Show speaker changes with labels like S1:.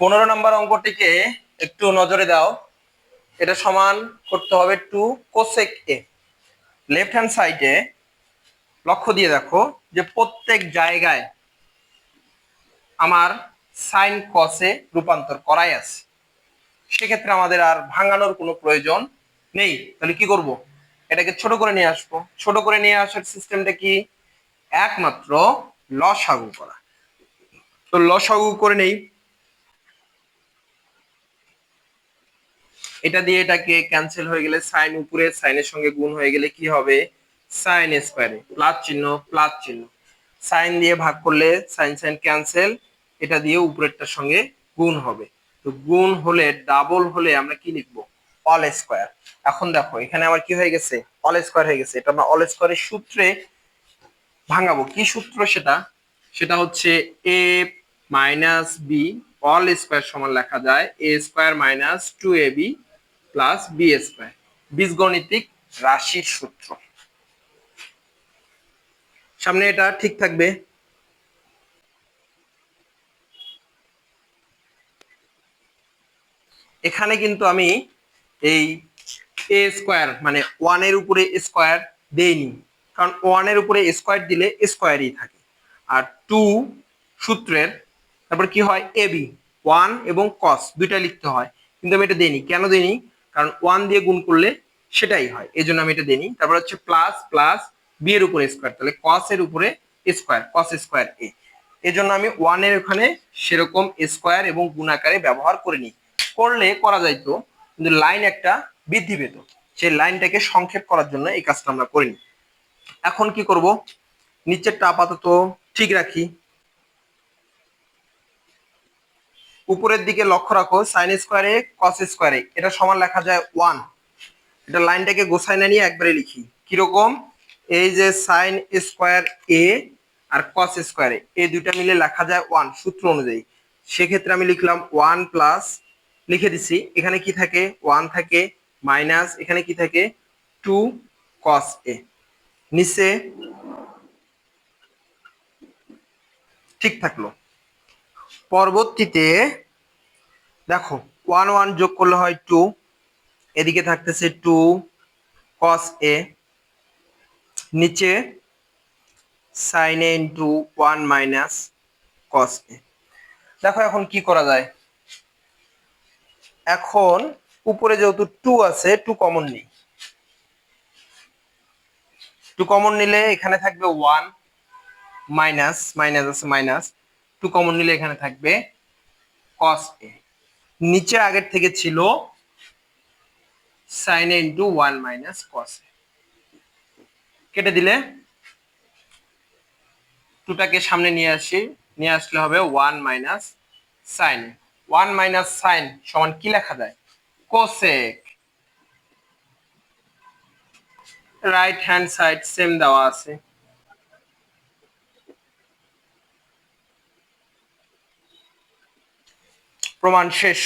S1: পনেরো নম্বর অঙ্কটিকে একটু নজরে দাও। এটা সমান করতে হবে two cosec A left hand সাইডে লক্ষ্য দিয়ে দেখো যে প্রত্যেক জায়গায় আমার সাইন কসে রূপান্তর করাই আছে। সেক্ষেত্রে আমাদের আর ভাঙানোর কোনো প্রয়োজন নেই। তাহলে কি করব? এটাকে ছোট করে নিয়ে আসব। ছোট করে নিয়ে আসার সিস্টেমটা কি? একমাত্র লসাগু করা। তো লসাগু করে নেই। এটা দিয়ে এটাকে ক্যান্সেল হয়ে গেলে সাইন উপরে সাইনের সঙ্গে গুণ হয়ে গেলে কি হবে? সাইন স্কোয়ারে প্লাস চিহ্ন প্লাস চিহ্ন। সাইন দিয়ে ভাগ করলে সাইন সাইন ক্যান্সেল এটা দিয়ে উপরেরটার সঙ্গে গুণ হবে। তো গুণ হলে ডাবল হলে আমরা কি লিখব? অল স্কোয়ার এখন দেখো, এখানে আমার কি হয়ে গেছে? অল স্কোয়ার হয়ে গেছে। এটা আমরা অল স্কোয়ারের সূত্রে ভাঙাবো। কি সূত্র সেটা? সেটা হচ্ছে A minus B whole square সমান লেখা যায় A square minus two A B plus B square বীজগণিতিক রাশির সূত্র। সামনে এটা ঠিক থাকবে। এখানে কিন্তু আমি এই এ স্কোয়ার মানে ওয়ানের উপরে স্কোয়ার দেইনি। কারণ ওয়ানের উপরে স্কোয়ার দিলে স্কোয়ারই থাকে। আর টু সূত্রের তারপর কি হয়? এ বি ওয়ান এবং কস দুইটা লিখতে হয়। কিন্তু আমি এটা দেইনি। কেন দেইনি? কারণ ওয়ান দিয়ে গুণ করলে সেটাই হয়। এই জন্য আমি এটা দেইনি। তারপর হচ্ছে প্লাস প্লাস বি এর উপরে স্কোয়ার তাহলে কস এর উপরে স্কোয়ার কস স্কোয়ার এ এই জন্য আমি ওয়ানের ওখানে সেরকম স্কোয়ার এবং গুণ আকারে ব্যবহার করিনি। করলে করা যাইতো, কিন্তু লাইন একটা বৃদ্ধি পেত। সেই লাইনটাকে সংক্ষেপ করার জন্য এই কাজটা আমরা করিনি। এখন কি করব? নিচেরটা আপাতত ঠিক রাখি। উপরের দিকে লক্ষ্য রাখো সাইন স্কোয়ারে কস স্কোয়ারে এটা সমান লেখা যায় ওয়ান এটা লাইনটাকে গোছায় না নিয়ে একবারে লিখি। কীরকম? এই যে সাইন স্কোয়ার এ আর কস স্কোয়ারে এই দুইটা মিলে লেখা যায় ওয়ান সূত্র অনুযায়ী। সেক্ষেত্রে আমি লিখলাম ওয়ান প্লাস লিখে দিছি। এখানে কি থাকে? ওয়ান থাকে মাইনাস এখানে কি থাকে? টু কস এ নিচে ঠিক থাকল। পরবর্তীতে দেখো ওয়ান ওয়ান যোগ করলে হয় টু এদিকে থাকতেছে টু কস এ নিচে sine A into one minus cos A দেখো এখন কি করা যায়? এখন উপরে যেহেতু টু আছে টু কমন নেই। টু কমন নিলে এখানে থাকবে ওয়ান মাইনাস মাইনাস আছে মাইনাস টু কমন নিলে এখানে থাকবে কস এ নিচে আগের থেকে ছিল sine A into one minus cos কেটে দিলে? টুটাকে সামনে নিয়ে আসি, নিয়ে আসলে হবে one minus sine one minus sine সমান কি লেখা যায়? Cosec right hand side same দেওয়া আছে। প্রমাণ শেষ।